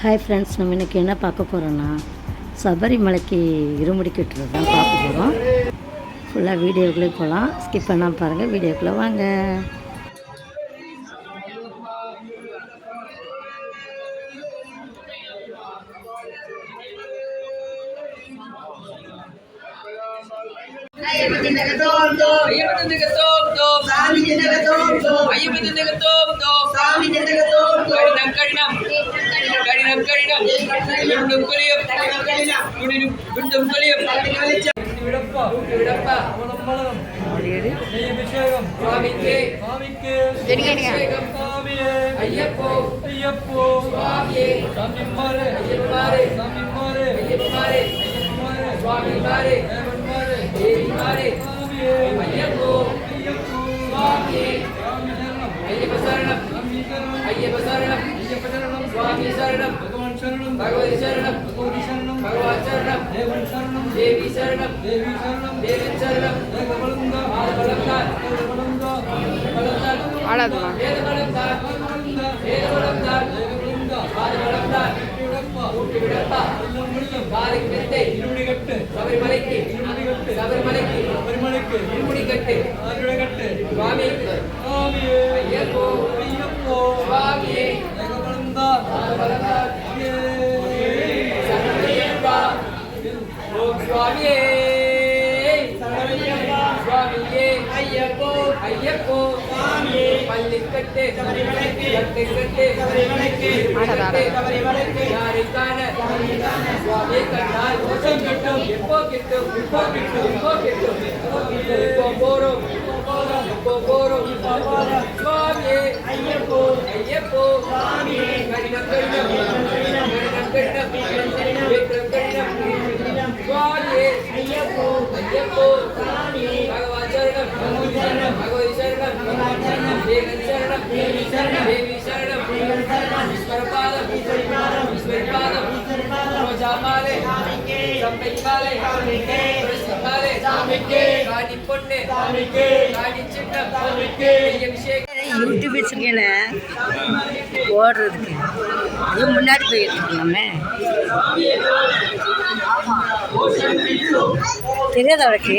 Hi friends நம்ம இன்றைக்கி என்ன பார்க்க போகிறோன்னா சபரிமலைக்கு இருமுடி கட்டுறது தான் பார்க்க போகிறோம் ஃபுல்லாக வீடியோக்குள்ளே போகலாம் ஸ்கிப் பண்ணாமல் பாருங்கள் வீடியோக்குள்ளே வாங்க. ஐயப்பனுக்கு தோம் தோம் ஐயப்பனுக்கு தோம் தோம் ஐயப்போ ஐயப்போ சுவாமியே சாமி மாறு ஐயப்பாரே சாமி மாறு ஐயப்பாரே மாறு சுவாமி மாரே தேவன் மாறு தேவி மாரே ஐயப்போ ஐயப்போ பகவதி சரணம் பகவதி சரணம் பகவான் சரணம் தேவன் சரணம் தேவி சரணம் தேவி சரணம் தேவன் சரணம். தேவபலந்தா ஆதவளந்தார் தேவபலந்தா வளர்ந்தார் ஆடாதுமா வேத வளர்ந்தார் வேத வளர்ந்தார் தேவபலந்தா ஆதவளந்தார் விடப்பா கூட்டு விடப்பா எல்லாம் முடியும். காலை மெத்தை இருமுடி கட்டு. சபரிமலைக்கு இருமுடி கட்டு சபரிமலைக்கு பரிமலைக்கு இருமுடி கட்டு ஆறுட கட்டு சுவாமி சுவாமியே ஐயப்போ ஐயப்போ சுவாமியே தேவபலந்தா ஆதவளந்தார் சுவாமியே சரணமையப்பா ஓம் சுவாமியே சுவாமியே ஐயப்போ ஐயப்போ சுவாமியே பள்ளிக்கட்டு கட்டு கட்டு கட்டு யாரை காண சுவாமியை கண்டால் மோசம் கிட்டும் எப்போ கிட்டும் இப்போ கிட்டும் இப்போ கிட்டும் இப்போ போறோம் இப்போ போறோம் சுவாமியே ஐயப்போ ஐயப்போ சுவாமியே கடினம் கடினம் கடினம் கடினம் விக்ரம் கடினம் சுவாமியே ஐயப்போ ஐயப்போ சுவாமியே பகவான் சரணம் பகவதி சரணம் பகவதி சரணம் தேவன் சரணம் தேவி சரணம் தேவி சரணம் தேவன் சரணம் ஈஸ்வர తెలియదు ఆవిడకి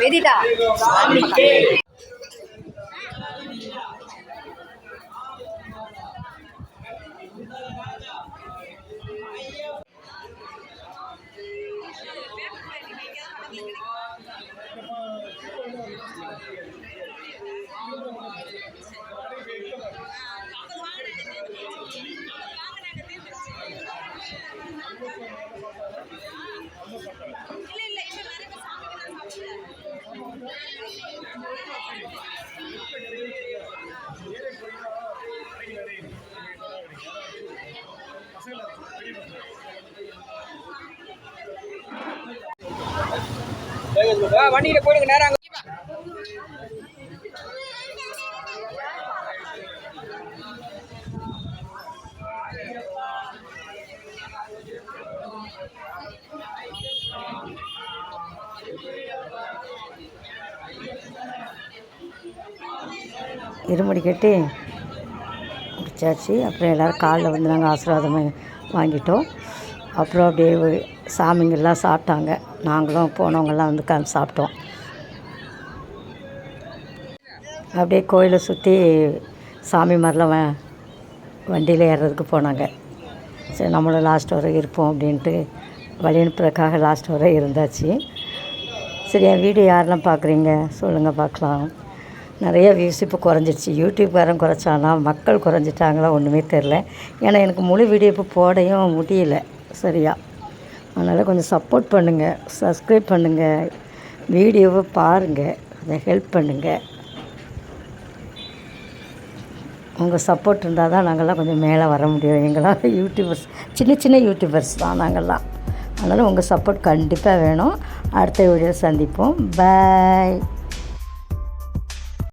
వేదిట Thank you. இல்ல இல்ல இப்ப போயிட்டு இருக்கலாமே தெரியாத அவளுக்கு வண்டியில போயிடுங்க நேரம் இருமுடி கட்டி முடிச்சாச்சு. அப்புறம் எல்லோரும் காலில் வந்து நாங்கள் ஆசீர்வாதம் வாங்கிட்டோம். அப்புறம் அப்படியே சாமிங்கெல்லாம் சாப்பிட்டாங்க. நாங்களும் போனவங்கெல்லாம் வந்து உட்காந்து சாப்பிட்டோம். அப்படியே கோயிலை சுற்றி சாமி மாதிரிலாம் வ- வண்டியில் ஏறுறதுக்கு போனாங்க. சரி நம்மளும் லாஸ்ட் வரை இருப்போம் அப்படின்ட்டு வழி அனுப்புறதுக்காக லாஸ்ட் வரை இருந்தாச்சு. சரி என் வீடியோ யாரெல்லாம் பார்க்குறீங்க சொல்லுங்கள் பார்க்கலாம் நிறைய வியூஸ் இப்போ குறைஞ்சிருச்சு. யூடியூப்காரன் குறைச்சானா? மக்கள் குறைஞ்சிட்டாங்களா? ஒன்றுமே தெரில ஏன்னா எனக்கு முழு வீடியோ இப்போ போடையும் முடியல. சரியா? அதனால் கொஞ்சம் சப்போர்ட் பண்ணுங்கள் சப்ஸ்கிரைப் பண்ணுங்கள் வீடியோவை பாருங்கள் கொஞ்சம் ஹெல்ப் பண்ணுங்கள் உங்கள் சப்போர்ட் இருந்தால் தான் நாங்கள்லாம் கொஞ்சம் மேலே வர முடியும். எங்களாம் யூடியூபர்ஸ் சின்ன சின்ன யூடியூபர்ஸ் தான் நாங்கள்லாம் அதனால் உங்கள் சப்போர்ட் கண்டிப்பாக வேணும். அடுத்த வீடியோ சந்திப்போம். பாய்